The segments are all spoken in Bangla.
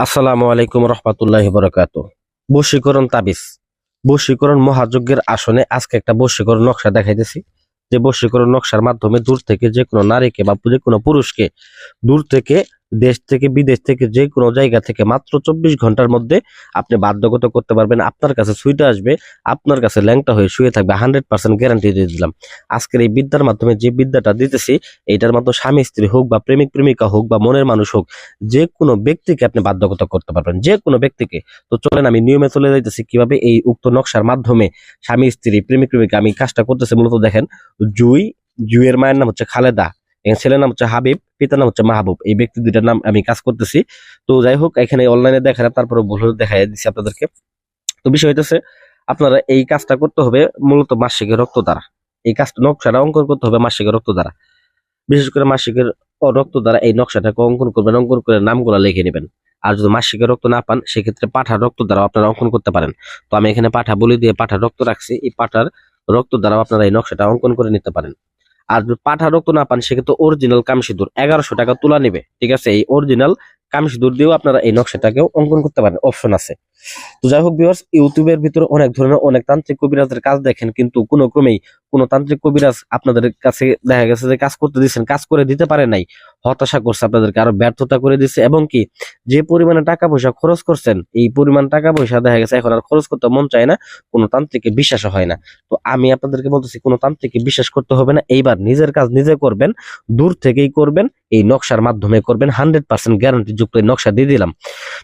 আসসালামু আলাইকুম রহমতুল্লাহ বরকাত বশীকরণ তাবিজ। বশীকরণ মহাযজ্ঞের আসনে আজকে একটা বশীকরণ নকশা দেখাইতেছি। যে বশীকরণ নকশার মাধ্যমে দূর থেকে যে কোনো নারীকে বা যে কোনো পুরুষকে দূর থেকে দেশ থেকে বিদেশ থেকে যে কোনো জায়গা থেকে মাত্র চব্বিশ ঘণ্টার মধ্যে আপনি বাধ্যগত করতে পারবেন। আপনার কাছে সুইটা আসবে, আপনার কাছে ল্যাংটা হয়ে শুয়ে থাকবে, হান্ড্রেড পার্সেন্ট গ্যারান্টি দিয়ে দিলাম। আজকের এই বিদ্যার মাধ্যমে যে বিদ্যাটা দিতেছি, এইটার মাধ্যমে স্বামী, স্ত্রী হোক বা প্রেমিক, প্রেমিকা হোক বা মনের মানুষ হোক, যে কোনো ব্যক্তিকে আপনি বাধ্যগত করতে পারবেন, যে কোনো ব্যক্তিকে। তো চলেন আমি নিয়মে চলে যাইতেছি কীভাবে এই উক্ত নকশার মাধ্যমে স্বামী, স্ত্রী, প্রেমিক, প্রেমিকা আমি কাজটা করতেছি। মূলত দেখেন, জুই, জুইয়ের মায়ের নাম হচ্ছে খালেদা। এবং ছেলের নাম হচ্ছে হাবিব, পিতার নাম হচ্ছে মাহবুব। এই ব্যক্তি দুইটার নাম আমি কাজ করতেছি। তো যাই হোক, এখানে অনলাইনে দেখালাম তারপরে ভুল দেখাই দিচ্ছি আপনাদেরকে। তো বিষয় হইতেছে, আপনারা এই কাজটা করতে হবে মূলত মাসিকের রক্ত দ্বারা। এই কাজটা নকশাটা অঙ্কন করতে হবে মাসিকের রক্ত দ্বারা। বিশেষ করে মাসিকের রক্ত দ্বারা এই নকশাটাকে অঙ্কন করবেন, অঙ্কন করে নামগুলা লিখে নেবেন। আর যদি মাসিকের রক্ত না পান, সেক্ষেত্রে পাঠার রক্ত দ্বারা আপনারা অঙ্কন করতে পারেন। তো আমি এখানে পাঠা বলি দিয়ে পাঠার রক্ত রাখছি। এই পাঠার রক্ত দ্বারা আপনারা এই নকশাটা অঙ্কন করে নিতে পারেন। আর পাঠা রক্ত না পান সেক্ষেত্রে অরিজিনাল কামসিদুর, এগারোশো টাকা তোলা নেবে, ঠিক আছে? এই অরিজিনাল কামসিদুর দিয়েও আপনারা এই নকশাটাকেও অঙ্কন করতে পারেন অপশন আছে। তো যাই হোক ইউটিউবের ভিতরে অনেক ধরনের অনেক তান্ত্রিক কবিরাজের কাজ দেখেন, কিন্তু কোনো ক্রমেই কোনো তান্ত্রিক কবিরাজ আপনাদের কাছে দেখা গেছে যে কাজ করতে দিচ্ছেন কাজ করে দিতে পারে নাই, হতাশা করছে আপনাদেরকে, আরও ব্যর্থতা করে দিচ্ছে এবং কি যে পরিমাণে টাকা পয়সা খরচ করছেন, এই পরিমাণ টাকা পয়সা দেখা গেছে এখন আর খরচ করতে মন চায় না, কোনো তান্ত্রিকে বিশ্বাস হয় না। তো আমি আপনাদেরকে বলতেছি, কোনো তান্ত্রিকে বিশ্বাস করতে হবে না, এইবার নিজের কাজ নিজে করবেন, দূর থেকেই করবেন, এই নকশার মাধ্যমে করবেন, হান্ড্রেড পার্সেন্ট গ্যারান্টি যুক্ত এই নকশা দিয়ে দিলাম।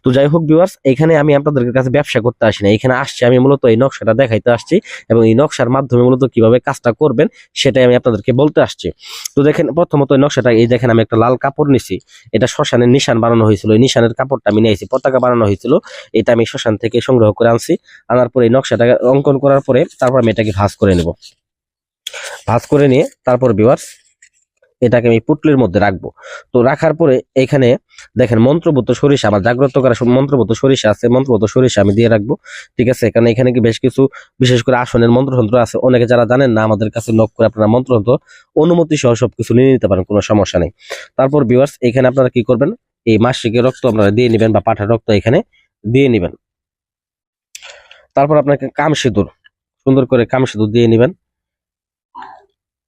তো যাই হোক ভিউয়ার্স এখানে আমি আপনাদের কাছে ব্যবসা করতে আসি না এখানে আসছি, আমি মূলত এই নকশাটা দেখাইতে আসছি, এবং এই নকশার মাধ্যমে মূলত কীভাবে কাজটা করবেন, সেটাই আমি আপনাদেরকে বলতে আসছি। তো দেখেন, প্রথমত নকশাটা, এই দেখেন আমি একটা লাল কাপড় নিছি। এটা শ্মশানের নিশান বানানো হয়েছিল। এই নিশানের কাপড়টা আমি নিয়েছি পতাকা বানানো হয়েছিল। এটা আমি শ্মশান থেকে সংগ্রহ করে আনছি। আনার পরে এই নকশাটাকে অঙ্কন করার পরে তারপর আমি এটাকে ভাঁজ করে নেব। ভাঁজ করে নিয়ে তারপর বিওয়ার্স এটাকে আমি পুটলির মধ্যে রাখব। তো রাখার পরে এখানে দেখেন মন্ত্রভূত সরিষা, আমার জাগ্রত করা সব মন্ত্রভূত সরিষা আছে মন্ত্রভূত সরিষা আমি দিয়ে রাখব, ঠিক আছে? কারণ এখানে কি বেশ কিছু, বিশেষ করে আসনের মন্ত্রতন্ত্র আছে, অনেকে যারা জানেন না, আমাদের কাছে নক করে আপনারা মন্ত্রতন্ত্র অনুমতি সহ সবকিছু নিয়ে নিতে পারেন, কোনো সমস্যা নেই। তারপর বিওয়ার্স এখানে আপনারা কি করবেন? এই মাসিকের রক্ত আপনারা দিয়ে নেবেন বা পাঠার রক্ত এখানে দিয়ে নেবেন। তারপর আপনাকে কাম সিঁদুর সুন্দর করে কাম সিঁদুর দিয়ে নেবেন।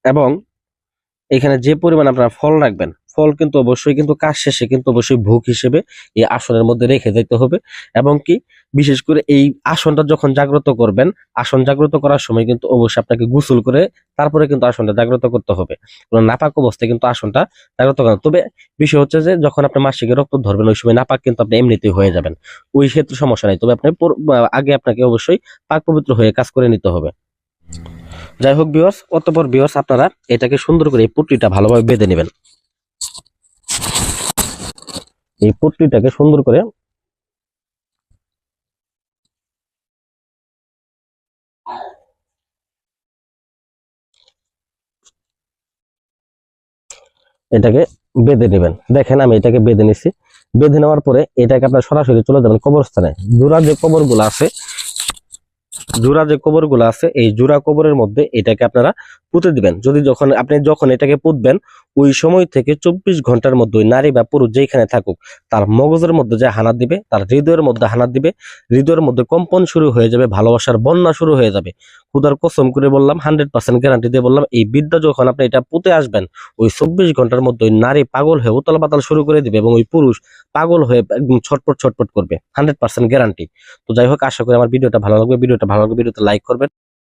এবং এখানে যে পরিমাণ আপনারা ফল রাখবেন, ফল কিন্তু অবশ্যই কিন্তু কাজ শেষে কিন্তু অবশ্যই ভোগ হিসেবে এই আসনের মধ্যে রেখে দিতে হবে এবং কি বিশেষ করে এই আসনটা যখন জাগ্রত করবেন, আসন জাগ্রত করার সময় কিন্তু অবশ্যই আপনাকে গোসল করে তারপরে কিন্তু আসনটা জাগ্রত করতে হবে। কোনো নাপাক অবস্থায় কিন্তু আসনটা জাগ্রত করেন তবে বিষয় হচ্ছে যে যখন আপনি মাসিকের রক্ত ধরবেন, ওই সময় নাপাক কিন্তু আপনি এমনিতেই হয়ে যাবেন। ওই ক্ষেত্রে সমস্যা নেই। তবে আপনি আগে আপনাকে অবশ্যই পাক পবিত্র হয়ে কাজ করে নিতে হবে। যাই হোক বিওয়ার্স অতপর বিওয়ার্স আপনারা এটাকে সুন্দর করে এই পুটলিটা ভালোভাবে বেঁধে নেবেন। এই পুটলিটাকে সুন্দর করে এটাকে বেঁধে নেবেন। দেখেন আমি এটাকে বেঁধে নিছি। বেঁধে নেওয়ার পরে এটাকে আপনার সরাসরি চলে যাবেন কবরস্থানে। জোড়া যে কবরগুলো আছে জোড়া যে কবরগুলো আছে, এই জোড়া কবরের মধ্যে এটাকে আপনারা পুঁতে দিবেন। যদি যখন, আপনি যখন এটাকে পুঁতবেন, ওই সময় থেকে চব্বিশ ঘণ্টার মধ্যে নারী বা পুরুষ যেখানে থাকুক, তার মগজের মধ্যে যে হানা দিবে, তার হৃদয়ের মধ্যে হানা দিবে, হৃদয়ের মধ্যে কম্পন শুরু হয়ে যাবে, ভালোবাসার বন্যা শুরু হয়ে যাবে। খুদার কসম করে বললাম হান্ড্রেড পার্সেন্ট গ্যারান্টি দিয়ে বললাম, এই বিদ্যা যখন আপনি এটা পুঁতে আসবেন, ওই চব্বিশ ঘণ্টার মধ্যে ওই নারী পাগল হয়ে উতল পাতাল শুরু করে দিবে এবং ওই পুরুষ পাগল হয়ে একদম ছটপট ছটপট করবে হান্ড্রেড পার্সেন্ট গ্যারান্টি তো যাই হোক, আশা করি আমার ভিডিওটা ভালো লাগবে, ভিডিওটা ভালো লাগবে ভিডিওতে লাইক করবেন।